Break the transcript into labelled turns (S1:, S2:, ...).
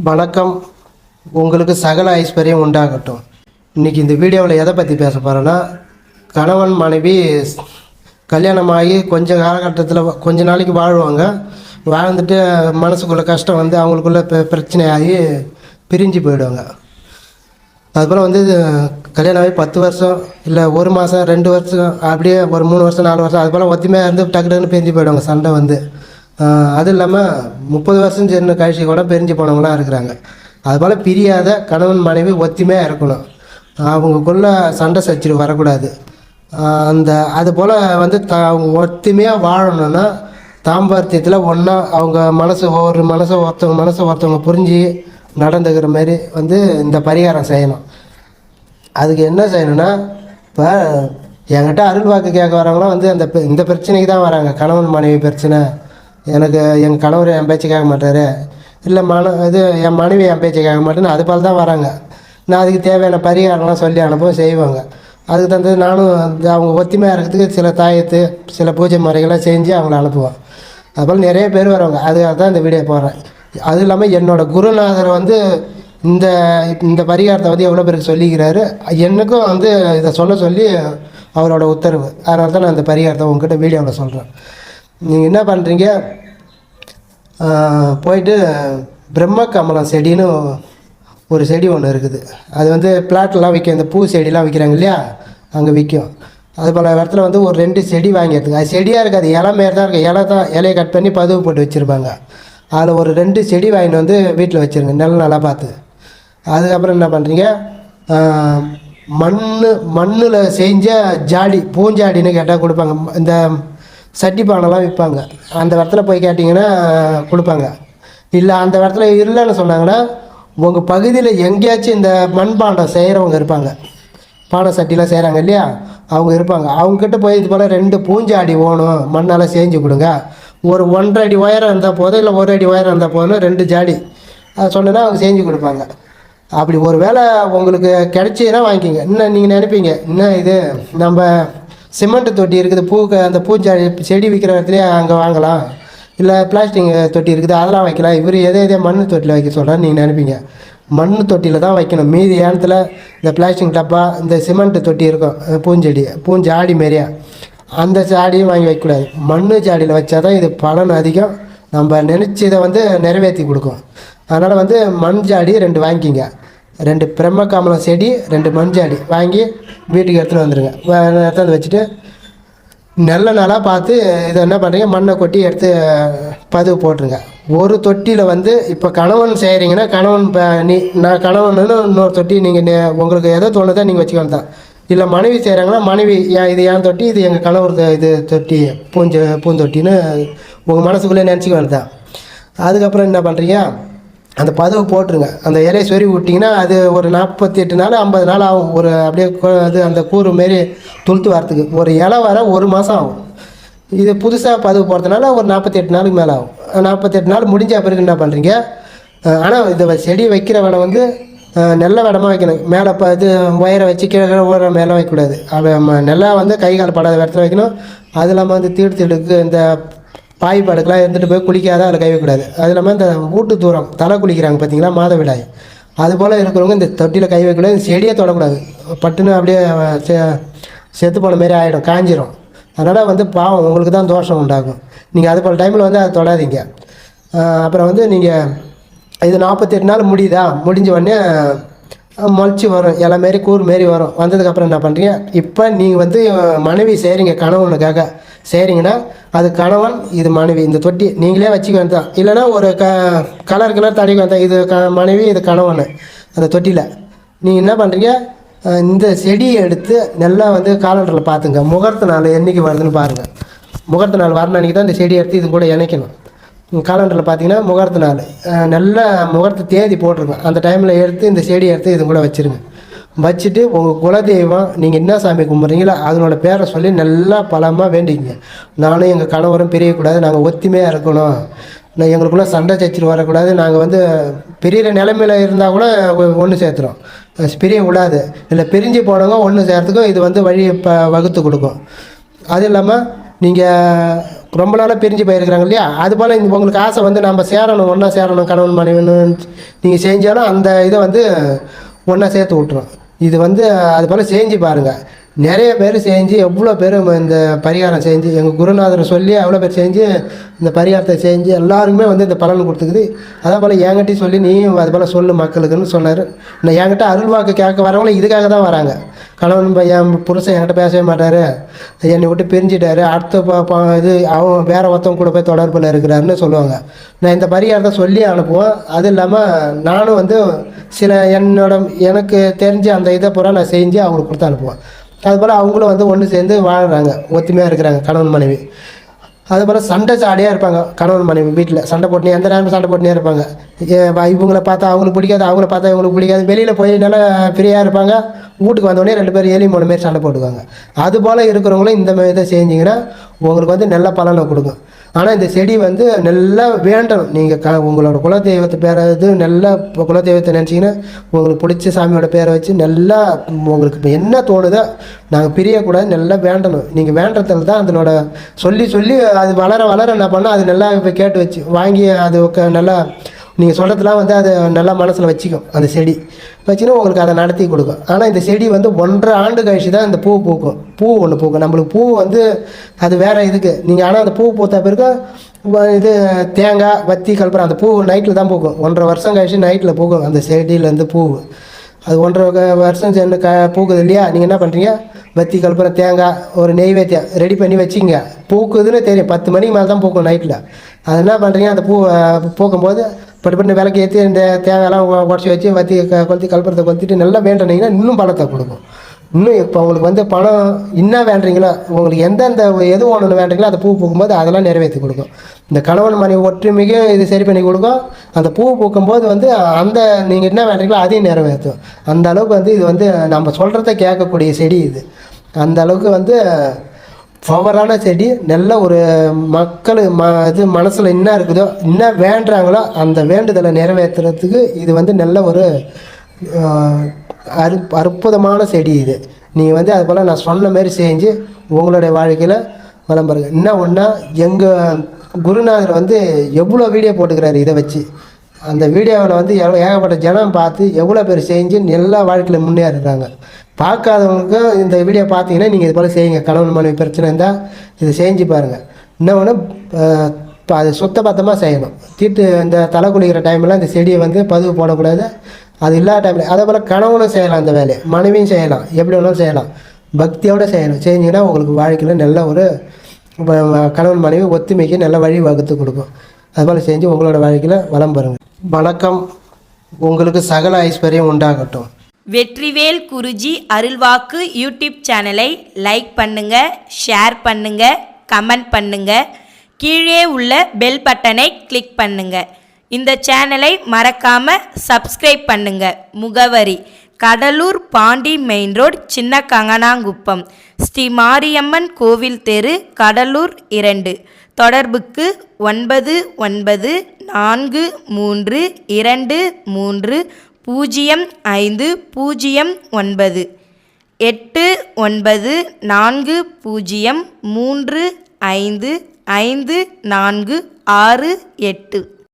S1: வணக்கம். உங்களுக்கு சகல ஐஸ்வர்யம் உண்டாகட்டும். இன்றைக்கி இந்த வீடியோவில் எதை பற்றி பேச போகிறேன்னா கணவன் மனைவி கல்யாணமாகி கொஞ்ச காலகட்டத்தில் கொஞ்ச நாளைக்கு வாழ்வாங்க. வாழ்ந்துட்டு மனசுக்குள்ள கஷ்டம் வந்து அவங்களுக்குள்ள பிரச்சனையாகி பிரிஞ்சு போயிடுவாங்க. அதுபோல் வந்து கல்யாணம் ஆகி பத்து வருஷம் இல்லை ஒரு மாதம் ரெண்டு வருஷம் அப்படியே ஒரு மூணு வருஷம் நாலு வருஷம் அதுபோல் ஒத்துமையாக இருந்து டக்கு டக்குன்னு பிரிஞ்சு போயிடுவாங்க சண்டை வந்து. அதுவும் இல்லாமல் முப்பது வருஷம் சேர்ந்த கழிச்சு கூட பிரிஞ்சு போனவங்களாம் இருக்கிறாங்க. அதுபோல் பிரியாத கணவன் மனைவி ஒத்துமையாக இருக்கணும். அவங்களுக்குள்ள சண்டை சச்சரவு வரக்கூடாது. அந்த அதுபோல் வந்து த அவங்க ஒத்துமையாக வாழணும்னா தாம்பார்த்தியத்தில் ஒன்றா அவங்க மனசு ஒவ்வொரு மனசை ஒருத்தவங்க மனசை ஒருத்தவங்க புரிஞ்சு நடந்துக்கிற மாதிரி வந்து இந்த பரிகாரம் செய்யணும். அதுக்கு என்ன செய்யணும்னா இப்போ என்கிட்ட அருள் வாக்கு கேட்க வரவங்களாம் வந்து அந்த இந்த பிரச்சனைக்கு தான் வராங்க. கணவன் மனைவி பிரச்சனை எனக்கு என் கணவர் என் பேச்சு கேட்க மாட்டார். இல்லை மன இது என் மனைவி என் பேச்சு கேட்க மாட்டேன்னு அது போல் தான் வராங்க. நான் அதுக்கு தேவையான பரிகாரம்லாம் சொல்லி அனுப்பவும் செய்வாங்க. அதுக்கு தந்தது நானும் இந்த அவங்க ஒத்துமையாக இருக்கிறதுக்கு சில தாயத்து சில பூஜை முறைகள்லாம் செஞ்சு அவங்கள அனுப்புவேன் அதுபோல் நிறைய பேர் வருவாங்க. அதுக்காக தான் இந்த வீடியோ போடுறேன். அதுவும் இல்லாமல் என்னோட குருநாதர் வந்து இந்த இந்த பரிகாரத்தை வந்து எவ்வளோ பேருக்கு சொல்லிக்கிறாரு. எனக்கும் வந்து இதை சொல்ல சொல்லி அவரோட உத்தரவு. அதனால தான் நான் இந்த பரிகாரத்தை உங்ககிட்ட வீடியோவில் சொல்கிறேன் நீங்கள் என்ன பண்ணுறீங்க போயிட்டு பிரம்ம கமலம் செடின்னு ஒரு செடி ஒன்று இருக்குது. அது வந்து பிளாட்லாம் விற்கும் இந்த பூ செடிலாம் விற்கிறாங்க இல்லையா? அங்கே விற்கும் அது பல இடத்துல வந்து ஒரு ரெண்டு செடி வாங்கிறதுக்கு அது செடியாக இருக்காது இலை மாரி தான் இருக்குது இலை தான் இலையை கட் பண்ணி பதுவு போட்டு வச்சுருப்பாங்க. அதில் ஒரு ரெண்டு செடி வாங்கிட்டு வந்து வீட்டில் வச்சுருங்க. நல்ல நல்லா பார்த்து. அதுக்கப்புறம் என்ன பண்ணுறீங்க மண் மண்ணில் செஞ்ச ஜாடி பூஞ்சாடின்னு கேட்டால் கொடுப்பாங்க. இந்த சட்டி பானைலாம் விற்பாங்க. அந்த இடத்துல போய் கேட்டிங்கன்னா கொடுப்பாங்க. இல்லை அந்த இடத்துல இல்லைன்னு சொன்னாங்கன்னா உங்கள் பகுதியில் எங்கேயாச்சும் இந்த மண்பாண்டம் செய்கிறவங்க இருப்பாங்க. பானை சட்டிலாம் செய்கிறாங்க இல்லையா? அவங்க இருப்பாங்க. அவங்கக்கிட்ட போய் இது போல் ரெண்டு பூஞ்சாடி ஓணும். மண்ணால் செஞ்சு கொடுங்க. ஒரு ஒன்றரை அடி உயரம் இருந்தால் போதும் இல்லை ஒரு அடி உயரம் இருந்தால் போதும் ரெண்டு ஜாடி. அது சொன்னேன்னா அவங்க செஞ்சு கொடுப்பாங்க. அப்படி ஒரு வேளை உங்களுக்கு கிடைச்சின்னா வாங்கிக்கிங்க. இன்னும் நீங்கள் நினைப்பீங்க இன்னும் இது நம்ம சிமெண்ட் தொட்டி இருக்குது பூக்கு அந்த பூஞ்சாடி செடி விற்கிற இடத்துலையே அங்கே வாங்கலாம். இல்லை பிளாஸ்டிக் தொட்டி இருக்குது அதெல்லாம் வைக்கலாம். இவர் எதை எதே மண் தொட்டியில் வைக்க சொல்கிறான்னு நீங்கள் நினைப்பீங்க. மண் தொட்டியில் தான் வைக்கணும். மீதி இடத்துல இந்த பிளாஸ்டிக் டப்பா இந்த சிமெண்ட் தொட்டி இருக்கும் பூஞ்செடி பூஞ்சாடி மாரியா. அந்த சாடியும் வாங்கி வைக்கக்கூடாது. மண் சாடியில் வச்சா தான் இது பலன் அதிகம். நம்ம நினச்சதை வந்து நிறைவேற்றி கொடுக்கும். அதனால் வந்து மண் ஜாடி ரெண்டு வாங்கிக்கிங்க. ரெண்டு பிரம்ம கமலம் செடி ரெண்டு மஞ்சாடி வாங்கி வீட்டுக்கு எடுத்துகிட்டு வந்துடுங்க எடுத்து எடுத்தாந்து வச்சுட்டு நல்ல நாளாக பார்த்து இதை என்ன பண்ணுறீங்க மண்ணை கொட்டி எடுத்து பதுவு போட்டுருங்க. ஒரு தொட்டியில் வந்து இப்போ கணவன் செய்கிறீங்கன்னா கணவன் இப்போ நீ நான் கணவன்னு இன்னொரு தொட்டி நீங்கள் உங்களுக்கு எதோ தோணுதோ நீங்கள் வச்சுக்கணும் தான் இல்லை மனைவி செய்கிறாங்கன்னா மனைவி ஏன் இது ஏன் தொட்டி? இது எங்கள் கணவர் இது தொட்டி பூஞ்ச பூந்தொட்டின்னு உங்கள் மனசுக்குள்ளே நினச்சிக்க வேண்டியதான் அதுக்கப்புறம் என்ன பண்ணுறீங்க அந்த பதவு போட்டுருங்க. அந்த இலையை சொறி விட்டிங்கன்னா அது ஒரு நாற்பத்தி எட்டு நாள் ஐம்பது நாள் ஆகும். ஒரு அப்படியே அது அந்த கூறு மாரி துளுத்து வரத்துக்கு ஒரு இலை வர ஒரு மாதம் ஆகும். இது புதுசாக பதவு போடுறதுனால ஒரு நாற்பத்தி எட்டு நாளுக்கு மேலே ஆகும். நாற்பத்தெட்டு நாள் முடிஞ்ச பிறகு என்ன பண்ணுறீங்க ஆனால் இந்த செடி வைக்கிற வேலை வந்து நல்ல இடமா வைக்கணும். மேலே இப்போ இது ஒயரை வச்சு கீழே கீழே மேலே வைக்கக்கூடாது. அவன் நல்லா வந்து கை கால் படாத இடத்துல வைக்கணும். அது இல்லாமல் வந்து தீடு தீடுக்கு இந்த பாய் படுக்கெலாம் இருந்துட்டு போய் குளிக்காத அதில் கை வைக்கக்கூடாது அது இல்லாமல் இந்த வீட்டு தூரம் தலை குளிக்கிறாங்க பார்த்தீங்களா மாதவிடாய். அது போல் இருக்கிறவங்க இந்த தொட்டியில் கை வைக்கக்கூடாது இந்த செடியை தொடக்கூடாது. பட்டுன்னு அப்படியே செ செத்து போன மாரி ஆகிடும் காஞ்சிரும். அதனால் வந்து பாவம் உங்களுக்கு தான் தோஷம் உண்டாகும். நீங்கள் அது போல் டைமில் வந்து அதை தொடாதீங்க. அப்புறம் வந்து நீங்கள் இது நாற்பத்தெட்டு நாள் முடியுதா? முடிஞ்ச உடனே முளைச்சி வரும் இலை மாரி கூறு மாரி வரும். வந்ததுக்கப்புறம் என்ன பண்ணுறீங்க இப்போ நீங்கள் வந்து மனைவி செய்கிறீங்க கணவனுக்காக சரிங்கண்ணா அது கணவன் இது மனைவி. இந்த தொட்டி நீங்களே வச்சுக்க வேண்டாம் இல்லைன்னா ஒரு க கலர் கலர் தடிக்க வேண்டாம் இது க மனைவி இது கணவன் அந்த தொட்டியில். நீங்கள் என்ன பண்ணுறீங்க இந்த செடியை எடுத்து நல்லா வந்து காலண்டரில் பார்த்துங்க முகூர்த்த நாள் என்றைக்கு வருதுன்னு பாருங்கள் முகூர்த்த நாள் வரணும் அன்றைக்கி தான் இந்த செடியை எடுத்து இது கூட இணைக்கணும். காலண்டரில் பார்த்தீங்கன்னா முகூர்த்த நாள். நல்லா நல்ல முகூர்த்த தேதி போட்டிருக்கோம். அந்த டைமில் எடுத்து இந்த செடியை எடுத்து இது கூட வச்சுருங்க. வச்சுட்டு உங்கள் குலதெய்வம் நீங்கள் என்ன சாமி கும்பிட்றீங்களோ அதனோட பேரை சொல்லி நல்லா பலமாக வேண்டிங்க நானும் எங்கள் கணவரும் பிரியக்கூடாது நாங்கள் ஒத்துமையாக இருக்கணும். நான் எங்களுக்குள்ளே சண்டை சச்சிட்டு வரக்கூடாது. நாங்கள் வந்து பிரியிற நிலைமையில் இருந்தால் கூட ஒன்று சேர்த்துறோம். பிரிய இல்லை பிரிஞ்சு போனவங்க ஒன்று சேர்த்துக்கும் இது வந்து வழி இப்போ வகுத்து கொடுக்கும். அது இல்லாமல் நீங்கள் ரொம்ப நாளாக பிரிஞ்சு போயிருக்கிறாங்க இல்லையா? அது போல் உங்களுக்கு ஆசை வந்து நம்ம சேரணும் ஒன்றா சேரணும் கணவன் மனைவின்னு நீங்கள் செஞ்சாலும் அந்த இதை வந்து ஒன்றா சேர்த்து விட்ரும் இது வந்து அது போல் செஞ்சு பாருங்கள் நிறைய பேர் செஞ்சு எவ்வளோ பேர் இந்த பரிகாரம் செஞ்சு எங்கள் குருநாதரை சொல்லி அவ்வளோ பேர் செஞ்சு இந்த பரிகாரத்தை செஞ்சு எல்லாருக்குமே வந்து இந்த பலன் கொடுத்துக்குது. அதே போல் என்கிட்டயும் சொல்லி நீயும் அது போல் சொல்லு மக்களுக்குன்னு சொன்னார். நான் என்கிட்ட அருள்வாக்கு கேட்க வரவங்களும் இதுக்காக தான் வராங்க. கணவன் என் புருஷன் என்கிட்ட பேசவே மாட்டார். என்னை விட்டு பிரிஞ்சிட்டாரு. அடுத்த ப- இது அவன் வேற ஒருத்தவங்க கூட போய் தொடர்பில் இருக்கிறாருன்னு சொல்லுவாங்க. நான் இந்த பரிகாரத்தை சொல்லி அனுப்புவேன் அது இல்லாமல் நானும் வந்து சில என்னோட எனக்கு தெரிஞ்ச அந்த இதை பூரா நான் செஞ்சு அவங்களுக்கு கொடுத்து அனுப்புவேன் அதுபோல் அவங்களும் வந்து ஒன்று சேர்ந்து வாழ்கிறாங்க ஒத்துமையாக இருக்கிறாங்க கணவன் மனைவி. அதுபோல் சண்டை சாடியாக இருப்பாங்க கணவன் மனைவி வீட்டில் சண்டை போட்டுனே எந்த நேரமும் சண்டை போட்டுனே இருப்பாங்க. இவங்களை இவங்கள பார்த்தா அவங்களுக்கு பிடிக்காது அவங்கள பார்த்தா இவங்களுக்கு பிடிக்காது. வெளியில் போய் நல்லா ஃப்ரீயாக இருப்பாங்க. வீட்டுக்கு வந்தோடனே ரெண்டு பேரும் ஏழி மூணு மாரி சண்டை போட்டுக்குவாங்க. அதுபோல் இருக்கிறவங்களும் இந்த மாதிரி இதை செஞ்சிங்கன்னா உங்களுக்கு வந்து நல்ல பலனை கொடுக்கும். ஆனால் இந்த செடி வந்து நல்லா வேண்டணும். நீங்கள் க உங்களோட குலதெய்வத்தை பேரை இது நல்லா இப்போ குலதெய்வத்தை நினச்சிங்கன்னா உங்களுக்கு பிடிச்ச சாமியோட பேரை வச்சு நல்லா உங்களுக்கு இப்போ என்ன தோணுதோ நாங்கள் பிரியக்கூடாது நல்லா வேண்டணும். நீங்கள் வேண்டதில் தான் அதனோட சொல்லி சொல்லி அது வளர வளர என்ன பண்ணால் அது நல்லா இப்போ கேட்டு வச்சு வாங்கி அது நல்லா நீங்கள் சொல்கிறதுலாம் வந்து அது நல்லா மனசில் வச்சுக்கும் அந்த செடி. வச்சுன்னா உங்களுக்கு அதை நடத்தி கொடுக்கும். ஆனால் இந்த செடி வந்து ஒன்றரை ஆண்டு கழிச்சு தான் இந்த பூ பூக்கும். பூ ஒன்று பூக்கும். நம்மளுக்கு பூ வந்து அது வேறு இதுக்கு. நீங்கள் ஆனால் அந்த பூ பூத்த பிறகு இது தேங்காய் வத்தி கல்புரம் அந்த பூ நைட்டில் தான் பூக்கும். ஒன்றரை வருஷம் கழிச்சு நைட்டில் பூக்கும் அந்த செடியிலேருந்து பூ. அது ஒன்றரை வருஷம் சென்று க பூக்குது இல்லையா? நீங்கள் என்ன பண்ணுறீங்க வத்தி கல்புரம் தேங்காய் ஒரு நெய்வேத்தியம் ரெடி பண்ணி வச்சிங்க. பூக்குதுன்னு தெரியும். பத்து மணிக்கு மேலே தான் பூக்கும் நைட்டில் அது என்ன பண்ணுறீங்க அந்த பூ பூக்கும்போது பட்டு பட்டு விளக்கு ஏற்றி இந்த தேவையெல்லாம் உடச்சி வச்சு வத்தி க- கொளுத்தி கல்புரத்தை கொளுத்திட்டு நல்லா வேண்டினீங்கன்னா இன்னும் பழத்தை கொடுக்கும். இன்னும் இப்போ உங்களுக்கு வந்து பணம் என்ன வேண்டுறீங்களோ உங்களுக்கு எந்தெந்த எது ஒன்று வேண்டுறீங்களோ அந்த பூ பூக்கும்போது அதெல்லாம் நிறைவேற்றி கொடுக்கும். இந்த கணவன் மனைவி ஒற்றுமைக்கும் இது சரி பண்ணி கொடுக்கும். அந்த பூ பூக்கும்போது வந்து அந்த நீங்கள் என்ன வேண்டுறீங்களோ அதையும் நிறைவேற்றும். அந்த அளவுக்கு வந்து இது வந்து நம்ம சொல்கிறத கேட்கக்கூடிய செடி இது. அந்த அளவுக்கு வந்து பவரான செடி நல்ல ஒரு மக்கள் ம இது மனசில் என்ன இருக்குதோ என்ன வேண்டுறாங்களோ அந்த வேண்டுதலை நிறைவேற்றுறதுக்கு இது வந்து நல்ல ஒரு அற் அற்புதமான செடி இது. நீங்கள் வந்து அது போல் நான் சொன்ன மாதிரி செஞ்சு உங்களுடைய வாழ்க்கையில் வளம் பாருங்க என்ன ஒன்றா எங்கள் குருநாதர் வந்து எவ்வளோ வீடியோ போட்டுக்கிறாரு இதை வச்சு. அந்த வீடியோவில் வந்து எவ்வளோ ஏகப்பட்ட ஜனம் பார்த்து எவ்வளோ பேர் செஞ்சு எல்லா வாழ்க்கையில் முன்னேறுறாங்க பார்க்காதவங்களுக்கு இந்த வீடியோ பார்த்தீங்கன்னா நீங்கள் இது போல் செய்யுங்க. கணவன் மனைவி பிரச்சனை இருந்தால் இதை செஞ்சு பாருங்கள் இன்னொன்று இப்போ அது சுத்தபத்தமாக செய்யணும். தீட்டு இந்த தலை குளிக்கிற டைமில் இந்த செடியை வந்து பதிவு போடக்கூடாது. அது இல்லாத டைமில் அதே போல் கணவனும் செய்யலாம் அந்த வேலையை. மனைவியும் செய்யலாம். எப்படி வேணாலும் செய்யலாம். பக்தியோடு செய்யணும். செஞ்சிங்கன்னா உங்களுக்கு வாழ்க்கையில் நல்ல ஒரு கணவன் மனைவி ஒத்துமைக்கு நல்ல வழி வகுத்து கொடுக்கும். அதுபோல் செஞ்சு உங்களோட வாழ்க்கையில் வளம் பெறுங்க. வணக்கம். உங்களுக்கு சகல ஐஸ்வர்யம் உண்டாகட்டும்.
S2: வெற்றிவேல் குருஜி அருள்வாக்கு யூடியூப் சேனலை லைக் பண்ணுங்க ஷேர் பண்ணுங்க கமெண்ட் பண்ணுங்க. கீழே உள்ள பெல் பட்டனை கிளிக் பண்ணுங்க. இந்த சேனலை மறக்காம சப்ஸ்கிரைப் பண்ணுங்க. முகவரி கடலூர் பாண்டி மெயின் ரோட் சின்ன கங்கனாங்குப்பம் ஸ்ரீ மாரியம்மன் கோவில் தெரு கடலூர் இரண்டு. தொடர்புக்கு ஒன்பது ஒன்பது நான்கு மூன்று இரண்டு மூன்று பூஜ்ஜியம் ஐந்து பூஜ்ஜியம் ஒன்பது. எட்டு ஒன்பது நான்கு பூஜ்ஜியம் மூன்று ஐந்து ஐந்து நான்கு ஆறு எட்டு.